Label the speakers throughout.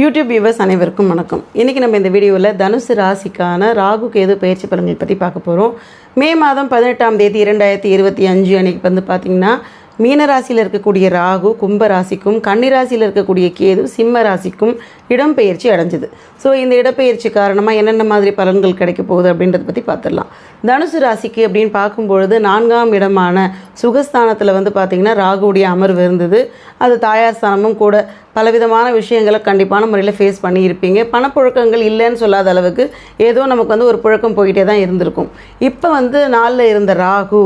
Speaker 1: YouTube viewers அனைவருக்கும் வணக்கம். இன்றைக்கி நம்ம இந்த வீடியோவில் தனுசு ராசிக்கான ராகு கேது பயிற்சி பலன்கள் பற்றி பார்க்க போகிறோம் மே மாதம் பதினெட்டாம் தேதி இரண்டாயிரத்தி இருபத்தி அஞ்சு அன்றைக்கி வந்து பார்த்திங்கன்னா மீன ராசியில் இருக்கக்கூடிய ராகு கும்ப ராசிக்கும் கன்னிராசியில் இருக்கக்கூடிய கேது சிம்ம ராசிக்கும் இடம்பெயர்ச்சி அடைஞ்சது. ஸோ இந்த இடப்பெயர்ச்சி காரணமாக என்னென்ன மாதிரி பலன்கள் கிடைக்க போகுது அப்படின்றத பற்றி பார்த்துடலாம். தனுசு ராசிக்கு அப்படின்னு பார்க்கும்பொழுது நான்காம் இடமான சுகஸ்தானத்தில் வந்து பார்த்திங்கன்னா ராகுவுடைய அமர்வு இருந்தது. அது தாயார் ஸ்தானமும் கூட பலவிதமான விஷயங்களை கண்டிப்பான முறையில் ஃபேஸ் பண்ணியிருப்பீங்க. பணப்புழக்கங்கள் இல்லைன்னு சொல்லாத அளவுக்கு ஏதோ நமக்கு வந்து ஒரு புழக்கம் போயிட்டே தான் இருந்திருக்கும். இப்போ வந்து நாளில் இருந்த ராகு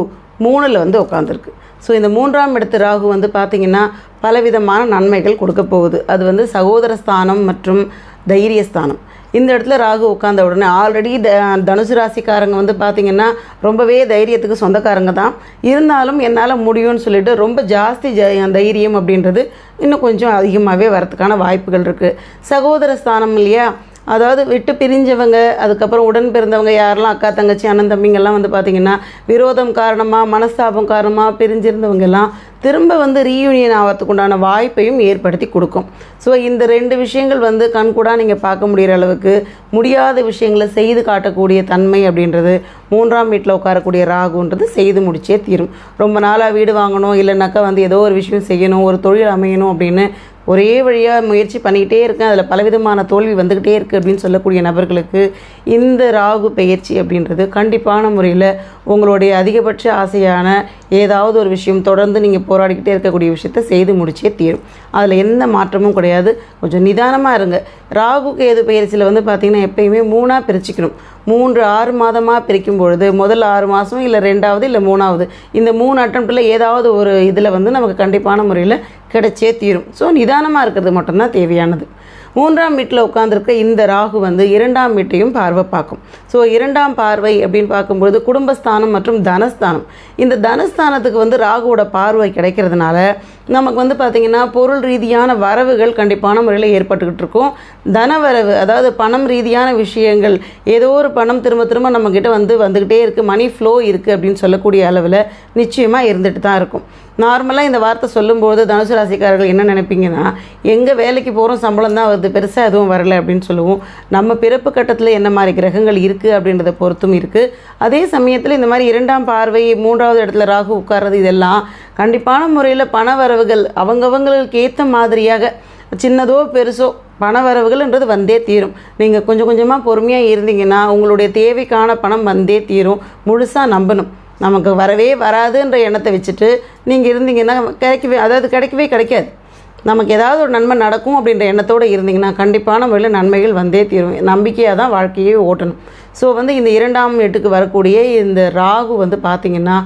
Speaker 1: மூணில் வந்து உட்காந்துருக்கு ஸோ இந்த மூன்றாம் இடத்து ராகு வந்து பார்த்திங்கன்னா பலவிதமான நன்மைகள் கொடுக்க போகுது. அது வந்து சகோதர ஸ்தானம் மற்றும் தைரியஸ்தானம் இந்த இடத்துல ராகு உட்கார்ந்த உடனே ஆல்ரெடி த தனுசு ராசிக்காரங்க வந்து பார்த்திங்கன்னா ரொம்பவே தைரியத்துக்கு சொந்தக்காரங்க தான். இருந்தாலும் என்னால் முடியும்னு சொல்லிட்டு ரொம்ப ஜாஸ்தி ஜ தைரியம் அப்படின்றது இன்னும் கொஞ்சம் அதிகமாகவே வரத்துக்கான வாய்ப்புகள் இருக்குது சகோதர ஸ்தானம் இல்லையா? அதாவது விட்டு பிரிஞ்சவங்க அதுக்கப்புறம் உடன் பிறந்தவங்க யாரெல்லாம் அக்கா தங்கச்சி அண்ணன் தம்பிங்கெல்லாம் வந்து பார்த்திங்கன்னா விரோதம் காரணமாக மனஸ்தாபம் காரணமாக பிரிஞ்சிருந்தவங்க எல்லாம் திரும்ப வந்து ரீயூனியன் ஆகிறதுக்கு உண்டான வாய்ப்பையும் ஏற்படுத்தி கொடுக்கும். ஸோ இந்த ரெண்டு விஷயங்கள் வந்து கண்கூடாக நீங்கள் பார்க்க முடிகிற அளவுக்கு முடியாத விஷயங்களை செய்து காட்டக்கூடிய தன்மை அப்படின்றது மூன்றாம் வீட்டில் உட்காரக்கூடிய ராகுன்றது செய்து முடிச்சே தீரும். ரொம்ப நாளாக வீடு வாங்கணும் இல்லைனாக்கா வந்து ஏதோ ஒரு விஷயம் செய்யணும் ஒரு தொழில் அமையணும் அப்படின்னு ஒரே வழியாக முயற்சி பண்ணிக்கிட்டே இருக்கேன். அதில் பலவிதமான தோல்வி வந்துக்கிட்டே இருக்குது அப்படின்னு சொல்லக்கூடிய நபர்களுக்கு இந்த ராகு பயிற்சி அப்படின்றது கண்டிப்பான முறையில் உங்களுடைய அதிகபட்ச ஆசையான ஏதாவது ஒரு விஷயம் தொடர்ந்து நீங்கள் போராடிக்கிட்டே இருக்கக்கூடிய விஷயத்த செய்து முடிச்சே தீரும். அதில் எந்த மாற்றமும் கிடையாது. கொஞ்சம் நிதானமாக இருங்க. ராகு கேது பயிற்சியில் வந்து பார்த்திங்கன்னா எப்பயுமே மூணாக பிரிச்சுக்கணும். மூன்று ஆறு மாதமாக பிரிக்கும் பொழுது முதல் ஆறு மாதம் இல்லை ரெண்டாவது இல்லை மூணாவது இந்த மூணு அட்டம்ப்டில் ஏதாவது ஒரு இதில் வந்து நமக்கு கண்டிப்பான முறையில் கிடைச்சே தீரும். ஸோ நிதானமாக இருக்கிறது மட்டும்தான் தேவையானது. மூன்றாம் வீட்டில் உட்காந்துருக்க இந்த ராகு வந்து இரண்டாம் வீட்டையும் பார்வை பார்க்கும். ஸோ இரண்டாம் பார்வை அப்படின்னு பார்க்கும்பொழுது குடும்பஸ்தானம் மற்றும் தனஸ்தானம். இந்த தனஸ்தானத்துக்கு வந்து ராகுவோட பார்வை கிடைக்கிறதுனால நமக்கு வந்து பார்த்திங்கன்னா பொருள் ரீதியான வரவுகள் கண்டிப்பான முறையில் ஏற்பட்டுக்கிட்டு இருக்கும். தனவரவு அதாவது பணம் ரீதியான விஷயங்கள் ஏதோ ஒரு பணம் திரும்ப திரும்ப நம்மக்கிட்ட வந்து வந்துக்கிட்டே இருக்குது மணி ஃப்ளோ இருக்குது அப்படின்னு சொல்லக்கூடிய அளவில் நிச்சயமாக இருந்துட்டு தான் இருக்கும். நார்மலாக இந்த வார்த்தை சொல்லும்போது தனுசு ராசிக்காரர்கள் என்ன நினைப்பீங்கன்னா எங்கே வேலைக்கு போகிறோம் சம்பளம் தான் வருது பெருசாக எதுவும் வரலை அப்படின்னு சொல்லுவோம். நம்ம பிறப்பு கட்டத்தில் என்ன மாதிரி கிரகங்கள் இருக்குது அப்படின்றத பொறுத்தும் இருக்குது அதே சமயத்தில் இந்த மாதிரி இரண்டாம் பார்வை மூன்றாவது இடத்துல ராகு உட்கார்றது இதெல்லாம் கண்டிப்பான முறையில் பண வரவுகள் அவங்கவங்களுக்கு ஏற்ற மாதிரியாக சின்னதோ பெருசோ பண வரவுகள்ன்றது வந்தே தீரும். நீங்கள் கொஞ்சம் கொஞ்சமாக பொறுமையாக இருந்தீங்கன்னா உங்களுடைய தேவைக்கான பணம் வந்தே தீரும். முழுசாக நம்பணும். நமக்கு வரவே வராதுன்ற எண்ணத்தை வச்சுட்டு நீங்கள் இருந்தீங்கன்னா கிடைக்கவே அதாவது கிடைக்கவே கிடைக்காது. நமக்கு ஏதாவது ஒரு நன்மை நடக்கும் அப்படின்ற எண்ணத்தோடு இருந்தீங்கன்னா கண்டிப்பான முறையில் நன்மைகள் வந்தே தீரும். நம்பிக்கையாக தான் வாழ்க்கையே ஓட்டணும். ஸோ வந்து இந்த இரண்டாம் எட்டுக்கு வரக்கூடிய இந்த ராகு வந்து பார்த்திங்கன்னா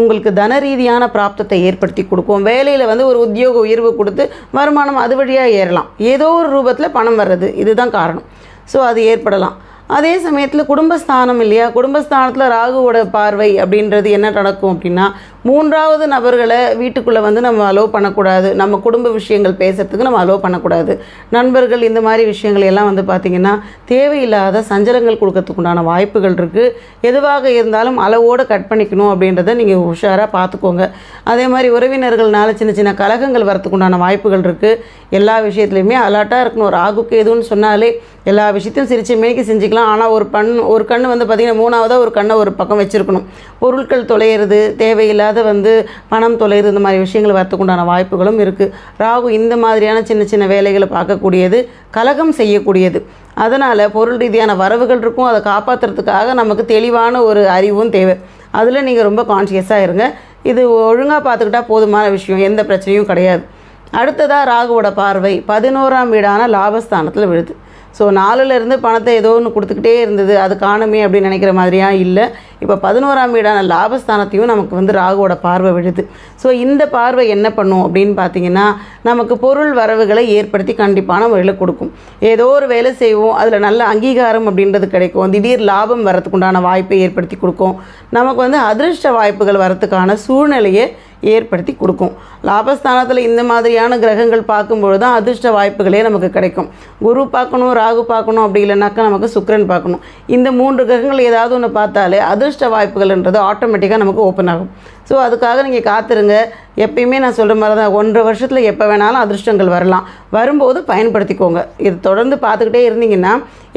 Speaker 1: உங்களுக்கு தன ரீதியான பிராப்தத்தை ஏற்படுத்தி கொடுக்கும். வேலையில் வந்து ஒரு உத்தியோக உயர்வு கொடுத்து வருமானம் அது வழியாக ஏறலாம். ஏதோ ஒரு ரூபத்தில் பணம் வர்றது இதுதான் காரணம். ஸோ அது ஏற்படலாம். அதே சமயத்தில் குடும்பஸ்தானம் இல்லையா? குடும்பஸ்தானத்தில் ராகுவோட பார்வை அப்படின்றது என்ன நடக்கும் அப்படின்னா மூன்றாவது நபர்களை வீட்டுக்குள்ளே வந்து நம்ம அலோவ் பண்ணக்கூடாது. நம்ம குடும்ப விஷயங்கள் பேசுகிறதுக்கு நம்ம அலோவ் பண்ணக்கூடாது. நண்பர்கள் இந்த மாதிரி விஷயங்கள் எல்லாம் வந்து பார்த்திங்கன்னா தேவையில்லாத சஞ்சலங்கள் கொடுக்கறதுக்கு உண்டான வாய்ப்புகள் இருக்குது எதுவாக இருந்தாலும் அளவோடு கட் பண்ணிக்கணும் அப்படின்றத நீங்கள் உஷாராக பார்த்துக்கோங்க அதே மாதிரி உறவினர்கள்னால சின்ன சின்ன கலகங்கள் வரத்துக்கு உண்டான வாய்ப்புகள் இருக்குது எல்லா விஷயத்துலையுமே அலர்ட்டாக இருக்கணும். ராகுக்கு எதுன்னு சொன்னாலே எல்லா விஷயத்தையும் சிரிச்ச மேனிக்கு செஞ்சுக்கலாம். ஆனால் ஒரு பண் ஒரு கண் வந்து பார்த்திங்கன்னா மூணாவதாக ஒரு கண்ணை ஒரு பக்கம் வச்சுருக்கணும். பொருட்கள் தொலைகிறது தேவையில்லாத வந்து பணம் தொலைது இந்த மாதிரி விஷயங்கள் வரத்துக்குண்டான வாய்ப்புகளும் இருக்குது ராகு இந்த மாதிரியான சின்ன சின்ன வேலைகளை பார்க்கக்கூடியது கலகம் செய்யக்கூடியது. அதனால் பொருள் ரீதியான வரவுகள் இருக்கும். அதை காப்பாற்றுறதுக்காக நமக்கு தெளிவான ஒரு அறிவும் தேவை. அதில் நீங்கள் ரொம்ப கான்சியஸாக இருங்க. இது ஒழுங்காக பார்த்துக்கிட்டா போதுமான விஷயம். எந்த பிரச்சனையும் கிடையாது. அடுத்ததாக ராகுவோட பார்வை. பதினோராம் வீடான லாபஸ்தானத்தில் விழுது. ஸோ நாலுலேருந்து பணத்தை ஏதோ ஒன்று கொடுத்துக்கிட்டே இருந்தது. அது காணுமே அப்படின்னு நினைக்கிற மாதிரியா? இல்லை. இப்போ பதினோராம் வீடான லாபஸ்தானத்தையும் நமக்கு வந்து ராகுவோட பார்வை விழுது. ஸோ இந்த பார்வை என்ன பண்ணும் அப்படின்னு பார்த்தீங்கன்னா நமக்கு பொருள் வரவுகளை ஏற்படுத்தி கண்டிப்பான முறையில் கொடுக்கும். ஏதோ ஒரு வேலை செய்வோம் அதில் நல்ல அங்கீகாரம் அப்படின்றது கிடைக்கும். திடீர் லாபம் வரத்துக்குண்டான வாய்ப்பை ஏற்படுத்தி கொடுக்கும். நமக்கு வந்து அதிர்ஷ்ட வாய்ப்புகள் வரத்துக்கான சூழ்நிலையை ஏற்படுத்தி கொடுக்கும். லாபஸ்தானத்தில் இந்த மாதிரியான கிரகங்கள் பார்க்கும்பொழுது தான் அதிர்ஷ்ட வாய்ப்புகளே நமக்கு கிடைக்கும். குரு பார்க்கணும் ராகு பார்க்கணும் அப்படி இல்லைனாக்கா நமக்கு சுக்கரன் பார்க்கணும். இந்த மூன்று கிரகங்கள் ஏதாவது ஒன்று பார்த்தாலே அதிர்ஷ்ட வாய்ப்புகள்ன்றது ஆட்டோமேட்டிக்காக நமக்கு ஓப்பன் ஆகும். ஸோ அதுக்காக நீங்கள் காத்துருங்க. எப்பயுமே நான் சொல்கிற மாதிரி தான். ஒன்றரை வருஷத்தில் எப்போ வேணாலும் அதிர்ஷ்டங்கள் வரலாம். வரும்போது பயன்படுத்திக்கோங்க. இது தொடர்ந்து பார்த்துக்கிட்டே இருந்தீங்கன்னா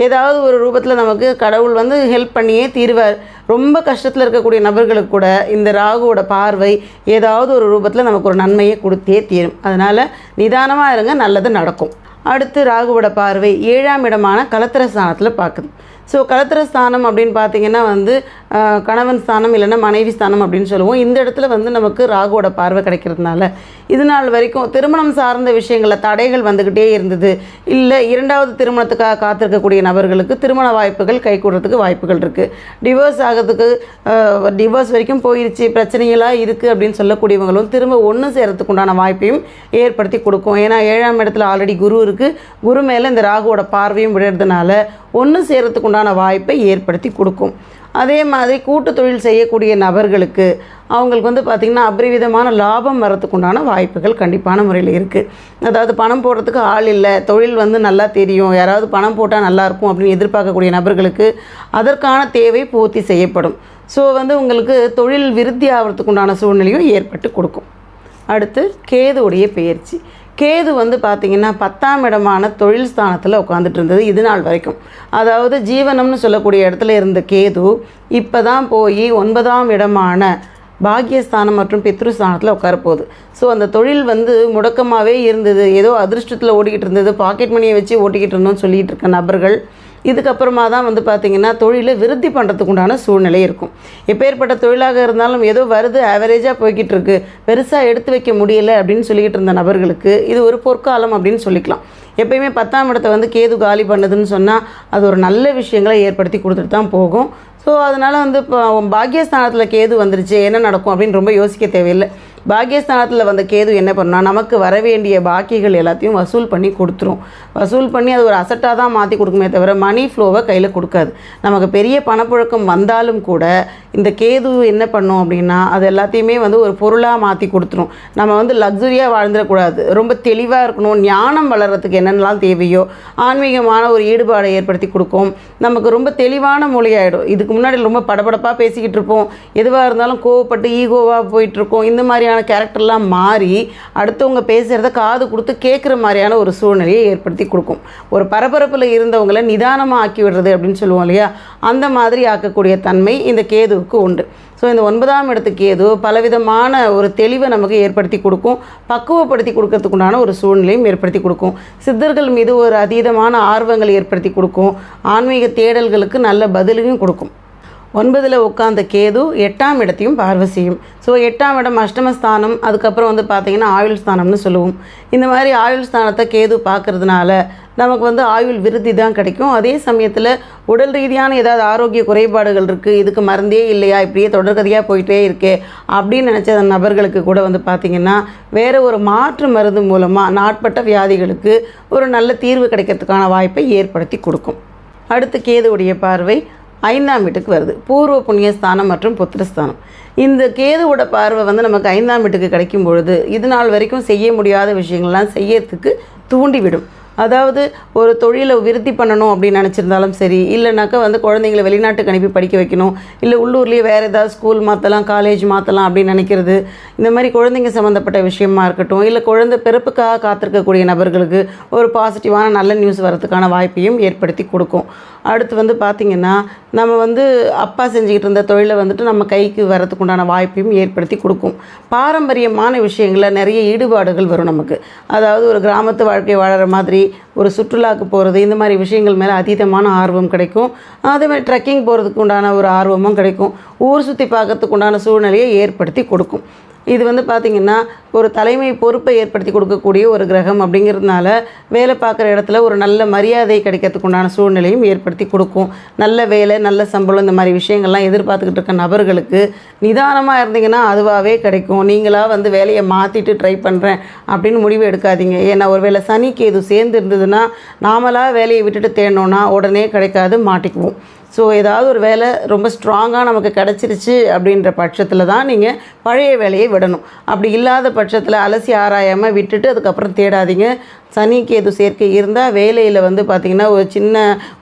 Speaker 1: ஏதாவது ஒரு ரூபத்தில் நமக்கு கடவுள் வந்து ஹெல்ப் பண்ணியே தீர்வார். ரொம்ப கஷ்டத்தில் இருக்கக்கூடிய நபர்களுக்கு கூட இந்த ராகுவோட பார்வை ஏதாவது ஒரு ரூபத்தில் நமக்கு ஒரு நன்மையை கொடுத்தே தீரும். அதனால் நிதானமாக இருங்க நல்லது நடக்கும். அடுத்து ராகுவோட பார்வை ஏழாம் இடமான கலத்திர ஸ்தானத்தில் பார்க்குது. ஸோ கலத்திர ஸ்தானம் அப்படின்னு பார்த்தீங்கன்னா வந்து கணவன் ஸ்தானம் இல்லைன்னா மனைவி ஸ்தானம் அப்படின்னு சொல்லுவோம். இந்த இடத்துல வந்து நமக்கு ராகுவோட பார்வை கிடைக்கிறதுனால. இது நாள் வரைக்கும் திருமணம் சார்ந்த விஷயங்களில் தடைகள் வந்துக்கிட்டே இருந்தது. இல்லை இரண்டாவது திருமணத்துக்காக காத்திருக்கக்கூடிய நபர்களுக்கு திருமண வாய்ப்புகள் கைகூடுறதுக்கு வாய்ப்புகள் இருக்குது டிவோர்ஸ் ஆகிறதுக்கு டிவோர்ஸ் வரைக்கும் போயிருச்சு பிரச்சனைகளாக இருக்குது அப்படின்னு சொல்லக்கூடியவங்களும் திரும்ப ஒன்று சேரத்துக்கு உண்டான வாய்ப்பையும் ஏற்படுத்தி கொடுக்கும். ஏன்னா ஏழாம் இடத்துல ஆல்ரெடி குரு இருக்குது குரு மேலே இந்த ராகுவோட பார்வையும் விடுறதுனால ஒன்று சேரத்துக்கு உண்டான வாய்ப்பை ஏற்படுத்தி கொடுக்கும். அதே மாதிரி கூட்டு தொழில் செய்யக்கூடிய நபர்களுக்கு அவங்களுக்கு வந்து பார்த்திங்கன்னா அபரிவிதமான லாபம் வரத்துக்கு உண்டான வாய்ப்புகள் கண்டிப்பான முறையில் இருக்குது அதாவது பணம் போடுறதுக்கு ஆள் இல்லை தொழில் வந்து நல்லா தெரியும் யாராவது பணம் போட்டால் நல்லாயிருக்கும் அப்படின்னு எதிர்பார்க்கக்கூடிய நபர்களுக்கு அதற்கான தேவை பூர்த்தி செய்யப்படும். ஸோ வந்து உங்களுக்கு தொழில் விருத்தி ஆகிறதுக்கு உண்டான சூழ்நிலையும் ஏற்பட்டு கொடுக்கும். அடுத்து கேதுவுடைய பயிற்சி. கேது வந்து பார்த்திங்கன்னா பத்தாம் இடமான தொழில் ஸ்தானத்தில் உட்காந்துட்டு இருந்தது இது நாள் வரைக்கும். அதாவது ஜீவனம்னு சொல்லக்கூடிய இடத்துல இருந்த கேது இப்போ தான் போய் ஒன்பதாம் இடமான பாக்கியஸ்தானம் மற்றும் பித்ருஸ்தானத்தில் உட்காரப்போகுது ஸோ அந்த தொழில் வந்து முடக்கமாகவே இருந்தது. ஏதோ அதிர்ஷ்டத்தில் ஓடிக்கிட்டு இருந்தது. பாக்கெட் மணியை வச்சு ஓட்டிக்கிட்டு இருந்தோம்னு சொல்லிகிட்டு இருக்க நபர்கள் இதுக்கப்புறமா தான் வந்து பார்த்திங்கன்னா தொழிலை விருத்தி பண்ணுறதுக்கு உண்டான சூழ்நிலை இருக்கும். எப்பேற்பட்ட தொழிலாக இருந்தாலும் ஏதோ வருது ஆவரேஜாக போய்கிட்டு இருக்கு. பெருசாக எடுத்து வைக்க முடியல அப்படின்னு சொல்லிக்கிட்டு இருந்த நபர்களுக்கு இது ஒரு பொற்காலம் அப்படின்னு சொல்லிக்கலாம். எப்பயுமே பத்தாம் இடத்தை வந்து கேது காலி பண்ணுதுன்னு சொன்னால் அது ஒரு நல்ல விஷயங்களை ஏற்படுத்தி கொடுத்துட்டு தான் போகும். ஸோ அதனால் வந்து இப்போ பாக்கியஸ்தானத்தில் கேது வந்துருச்சு என்ன நடக்கும் அப்படின்னு ரொம்ப யோசிக்க தேவையில்லை. பாக்கியஸ்தானத்தில் வந்த கேது என்ன பண்ணா நமக்கு வர வேண்டிய பாக்கிகள் எல்லாத்தையும் வசூல் பண்ணி கொடுத்துரும். வசூல் பண்ணி அது ஒரு அசட்டாக தான் மாற்றி கொடுக்குமே தவிர மணி ஃப்ளோவை கையில் கொடுக்காது. நமக்கு பெரிய பணப்புழக்கம் வந்தாலும் கூட இந்த கேது என்ன பண்ணும் அப்படின்னா அது எல்லாத்தையுமே வந்து ஒரு பொருளாக மாற்றி கொடுத்துரும். நம்ம வந்து லக்ஸுரியாக வாழ்ந்துடக்கூடாது. ரொம்ப தெளிவாக இருக்கணும். ஞானம் வளர்கிறதுக்கு என்னென்னலாம் தேவையோ ஆன்மீகமான ஒரு ஈடுபாடை ஏற்படுத்தி கொடுக்கும். நமக்கு ரொம்ப தெளிவான மொழியாயிடும் இதுக்கு முன்னாடி ரொம்ப படபடப்பாக பேசிக்கிட்டு இருப்போம். எதுவாக இருந்தாலும் கோவப்பட்டு ஈகோவாக போயிட்டுருக்கோம் இந்த மாதிரியான கேரக்டர்லாம் மாறி அடுத்தவங்க பேசுகிறத காது கொடுத்து கேட்குற மாதிரியான ஒரு சூழ்நிலையை ஏற்படுத்தி கொடுக்கும். ஒரு பரபரப்பில் இருந்தவங்களை நிதானமாக ஆக்கி விடுறது அப்படின்னு சொல்லுவோம் இல்லையா? அந்த மாதிரி ஆக்கக்கூடிய தன்மை இந்த கேதுவுக்கு உண்டு. ஸோ இந்த ஒன்பதாம் இடத்துக்கு கேது பலவிதமான ஒரு தெளிவை நமக்கு ஏற்படுத்தி கொடுக்கும். பக்குவப்படுத்தி கொடுக்கறதுக்குண்டான ஒரு சூழ்நிலையும் ஏற்படுத்தி கொடுக்கும். சித்தர்கள் மீது ஒரு அதீதமான ஆர்வங்களை ஏற்படுத்தி கொடுக்கும். ஆன்மீக தேடல்களுக்கு நல்ல பதிலையும் கொடுக்கும். ஒன்பதில் உட்காந்த கேது எட்டாம் இடத்தையும் பார்வை செய்யும். ஸோ எட்டாம் இடம் அஷ்டமஸ்தானம் அதுக்கப்புறம் வந்து பார்த்திங்கன்னா ஆயுள் ஸ்தானம்னு சொல்லுவோம். இந்த மாதிரி ஆயுள் ஸ்தானத்தை கேது பார்க்கறதுனால நமக்கு வந்து ஆயுள் விருத்தி தான் கிடைக்கும். அதே சமயத்தில் உடல் ரீதியான ஏதாவது ஆரோக்கிய குறைபாடுகள் இருக்குது இதுக்கு மருந்தே இல்லையா இப்படியே தொடர்கதையாக போயிட்டே இருக்கே அப்படின்னு நினச்ச நபர்களுக்கு கூட வந்து பார்த்திங்கன்னா வேறு ஒரு மாற்று மருந்து மூலமாக நாட்பட்ட வியாதிகளுக்கு ஒரு நல்ல தீர்வு கிடைக்கிறதுக்கான வாய்ப்பை ஏற்படுத்தி கொடுக்கும். அடுத்து கேதுவுடைய பார்வை ஐந்தாம் வீட்டுக்கு வருது. பூர்வ புண்ணியஸ்தானம் மற்றும் புத்திரஸ்தானம். இந்த கேதுவோட பார்வை வந்து நமக்கு ஐந்தாம் வீட்டுக்கு கிடைக்கும் பொழுது இது நாள் வரைக்கும் செய்ய முடியாத விஷயங்கள்லாம் செய்யறதுக்கு தூண்டிவிடும். அதாவது ஒரு தொழிலை விருத்தி பண்ணணும் அப்படின்னு நினச்சிருந்தாலும் சரி இல்லைனாக்கா வந்து குழந்தைங்களை வெளிநாட்டுக்கு அனுப்பி படிக்க வைக்கணும் இல்லை உள்ளூர்லேயே வேறு ஏதாவது ஸ்கூல் மாற்றலாம் காலேஜ் மாற்றலாம் அப்படின்னு நினைக்கிறது. இந்த மாதிரி குழந்தைங்க சம்மந்தப்பட்ட விஷயமா இருக்கட்டும் இல்லை குழந்தை பிறப்புக்காக காத்திருக்கக்கூடிய நபர்களுக்கு ஒரு பாசிட்டிவான நல்ல நியூஸ் வரதுக்கான வாய்ப்பையும் ஏற்படுத்தி கொடுக்கும். அடுத்து வந்து பார்த்திங்கன்னா நம்ம வந்து அப்பா செஞ்சுக்கிட்டு இருந்த தொழிலை வந்துட்டு நம்ம கைக்கு வரத்துக்கு உண்டான வாய்ப்பையும் ஏற்படுத்தி கொடுக்கும். பாரம்பரியமான விஷயங்களில் நிறைய ஈடுபாடுகள் வரும் நமக்கு. அதாவது ஒரு கிராமத்து வாழ்க்கை வாழற மாதிரி ஒரு சுற்றுலாவுக்கு போகிறது இந்த மாதிரி விஷயங்கள் மேலே அதீதமான ஆர்வம் கிடைக்கும். அதே மாதிரி ட்ரெக்கிங் போகிறதுக்கு உண்டான ஒரு ஆர்வமும் கிடைக்கும். ஊர் சுற்றி பார்க்கறதுக்கு உண்டான சூழ்நிலையை ஏற்படுத்தி கொடுக்கும். இது வந்து பார்த்திங்கன்னா ஒரு தலைமை பொறுப்பை ஏற்படுத்தி கொடுக்கக்கூடிய ஒரு கிரகம் அப்படிங்கிறதுனால வேலை பார்க்குற இடத்துல ஒரு நல்ல மரியாதை கிடைக்கிறதுக்கு உண்டான சூழ்நிலையும் ஏற்படுத்தி கொடுக்கும். நல்ல வேலை நல்ல சம்பளம் இந்த மாதிரி விஷயங்கள்லாம் எதிர்பார்த்துக்கிட்டு இருக்க நபர்களுக்கு நிதானமாக இருந்தீங்கன்னா அதுவாகவே கிடைக்கும். நீங்களாக வந்து வேலையை மாற்றிட்டு ட்ரை பண்ணுறேன் அப்படின்னு முடிவு எடுக்காதீங்க. ஏன்னா ஒரு வேளை சனிக்கு எதுவும் சேர்ந்து இருந்ததுன்னா நாமளாக வேலையை விட்டுட்டு தேடணும்னா உடனே கிடைக்காது மாட்டிக்குவோம். ஸோ ஏதாவது ஒரு வேலை ரொம்ப ஸ்ட்ராங்காக நமக்கு கிடச்சிருச்சு அப்படின்ற பட்சத்தில் தான் நீங்கள் பழைய வேலையை விடணும். அப்படி இல்லாத பட்சத்தில் அலசி ஆராயாமல் விட்டுட்டு அதுக்கப்புறம் தேடாதீங்க. சனி கேது சேர்க்கை இருந்தால் வேலையில் வந்து பார்த்திங்கன்னா ஒரு சின்ன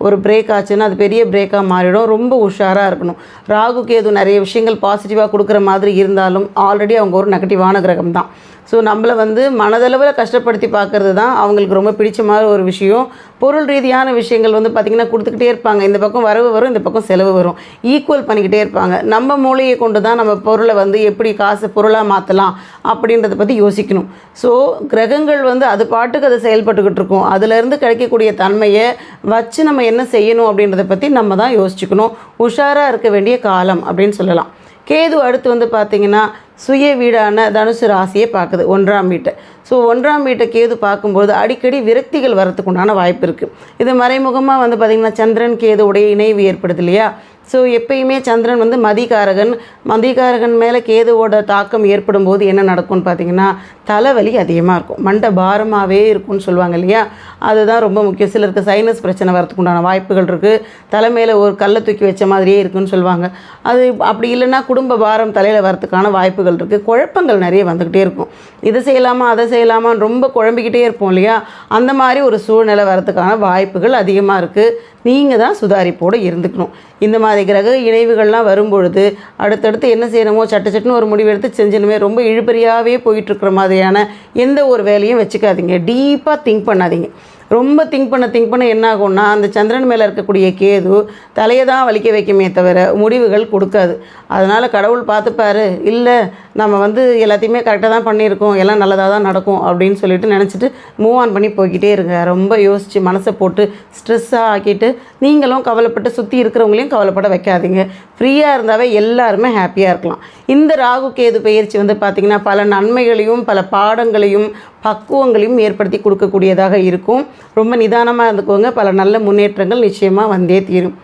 Speaker 1: ஒரு பிரேக் ஆச்சுன்னா அது பெரிய பிரேக்காக மாறிடும். ரொம்ப உஷாராக இருக்கணும். ராகு கேது நிறைய விஷயங்கள் பாசிட்டிவாக கொடுக்குற மாதிரி இருந்தாலும் ஆல்ரெடி அவங்க ஒரு நெகட்டிவான கிரகம் தான். ஸோ நம்மளை வந்து மனதளவில் கஷ்டப்படுத்தி பார்க்குறது தான் அவங்களுக்கு ரொம்ப பிடிச்ச மாதிரி ஒரு விஷயம். பொருள் ரீதியான விஷயங்கள் வந்து பார்த்திங்கன்னா கொடுத்துக்கிட்டே இருப்பாங்க. இந்த பக்கம் வரவு வரும் இந்த பக்கம் செலவு வரும். ஈக்குவல் பண்ணிக்கிட்டே இருப்பாங்க. நம்ம மூளையை கொண்டு தான் நம்ம பொருளை வந்து எப்படி காசு பொருளாக மாற்றலாம் அப்படின்றத பற்றி யோசிக்கணும். ஸோ கிரகங்கள் வந்து அது பாட்டுக்கு அது செயல்பட்டுக்கிட்டு இருக்கும். அதுலேருந்து கிடைக்கக்கூடிய தன்மையை வச்சு நம்ம என்ன செய்யணும் அப்படின்றத பற்றி நம்ம தான் யோசிச்சுக்கணும். உஷாராக இருக்க வேண்டிய காலம் அப்படின்னு சொல்லலாம். கேது அடுத்து வந்து பார்த்திங்கன்னா சுய வீடான தனுசு ராசியை பார்க்குது ஒன்றாம் வீட்டை. ஸோ ஒன்றாம் வீட்டை கேது பார்க்கும்போது அடிக்கடி விரக்திகள் வரத்துக்கு உண்டான வாய்ப்பு இருக்குது இது மறைமுகமாக வந்து பார்த்திங்கன்னா சந்திரன் கேது உடைய இணைவு ஏற்படுது இல்லையா? ஸோ எப்பயுமே சந்திரன் வந்து மதிகாரகன். மதிகாரகன் மேலே கேதுவோட தாக்கம் ஏற்படும் போது என்ன நடக்கும்னு பார்த்தீங்கன்னா தலைவலி அதிகமாக இருக்கும். மண்டை பாரமாகவே இருக்கும்னு சொல்லுவாங்க இல்லையா? அதுதான் ரொம்ப முக்கியம். சிலருக்கு சைனஸ் பிரச்சனை வரதுக்கு உண்டான வாய்ப்புகள் இருக்குது தலைமையில் ஒரு கல்லை தூக்கி வச்ச மாதிரியே இருக்குன்னு சொல்லுவாங்க. அது அப்படி இல்லைன்னா குடும்ப பாரம் தலையில் வரத்துக்கான வாய்ப்புகள் இருக்குது குழப்பங்கள் நிறைய வந்துக்கிட்டே இருக்கும். இதை செய்யலாமா அதை செய்யலாமான்னு ரொம்ப குழம்பிக்கிட்டே இருப்போம் இல்லையா? அந்த மாதிரி ஒரு சூழ்நிலை வரதுக்கான வாய்ப்புகள் அதிகமாக இருக்குது நீங்கள் தான் சுதாரிப்போடு இருந்துக்கணும். இந்த மாதிரி கிரக இணைவுகள்லாம் வரும்பொழுது அடுத்தடுத்து என்ன செய்யணுமோ சட்ட சட்டுன்னு ஒரு முடிவு எடுத்து செஞ்சணுமே ரொம்ப இழுபறியாகவே போயிட்டுருக்குற மாதிரியான எந்த ஒரு வேலையும் வச்சுக்காதீங்க. டீப்பாக திங்க் பண்ணாதீங்க. ரொம்ப திங்க் பண்ண திங்க் பண்ண என்ன ஆகும்னா அந்த சந்திரன் மேலே இருக்கக்கூடிய கேது தலையை தான் வலிக்க வைக்குமே தவிர முடிவுகள் கொடுக்காது. அதனால் கடவுள் பார்த்துப்பாரு இல்லை நம்ம வந்து எல்லாத்தையுமே கரெக்டாக தான் பண்ணியிருக்கோம் எல்லாம் நல்லதாக தான் நடக்கும் அப்படின்னு சொல்லிட்டு நினச்சிட்டு மூவ் ஆன் பண்ணி போய்கிட்டே இருங்க. ரொம்ப யோசித்து மனசை போட்டு ஸ்ட்ரெஸ்ஸாக ஆக்கிட்டு நீங்களும் கவலைப்பட்டு சுற்றி இருக்கிறவங்களையும் கவலைப்பட வைக்காதீங்க. ஃப்ரீயாக இருந்தாவே எல்லாருமே ஹாப்பியாக இருக்கலாம். இந்த ராகு கேது பயிற்சி வந்து பார்த்திங்கன்னா பல நன்மைகளையும் பல பாடங்களையும் பக்குவங்களையும் ஏற்படுத்தி கொடுக்கக்கூடியதாக இருக்கும். ரொம்ப நிதானமாக இருந்துக்கோங்க. பல நல்ல முன்னேற்றங்கள் நிச்சயமாக வந்தே தீரும்.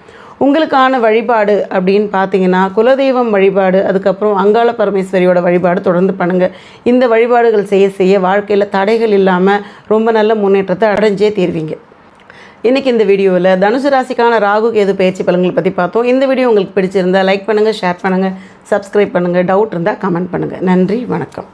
Speaker 1: உங்களுக்கான வழிபாடு அப்படின்னு பார்த்தீங்கன்னா குலதெய்வம் வழிபாடு அதுக்கப்புறம் அங்காள பரமேஸ்வரியோட வழிபாடு தொடர்ந்து பண்ணுங்கள் இந்த வழிபாடுகள் செய்ய செய்ய வாழ்க்கையில் தடைகள் இல்லாமல் ரொம்ப நல்ல முன்னேற்றத்தை அடைஞ்சே தீர்வீங்க. இன்றைக்கி இந்த வீடியோவில் தனுசு ராசிக்கான ராகு கேது பயிற்சி பலன்களை பற்றி பார்த்தோம். இந்த வீடியோ உங்களுக்கு பிடிச்சிருந்தா லைக் பண்ணுங்கள் ஷேர் பண்ணுங்கள் சப்ஸ்கிரைப் பண்ணுங்கள் டவுட் இருந்தால் கமெண்ட் பண்ணுங்கள் நன்றி வணக்கம்.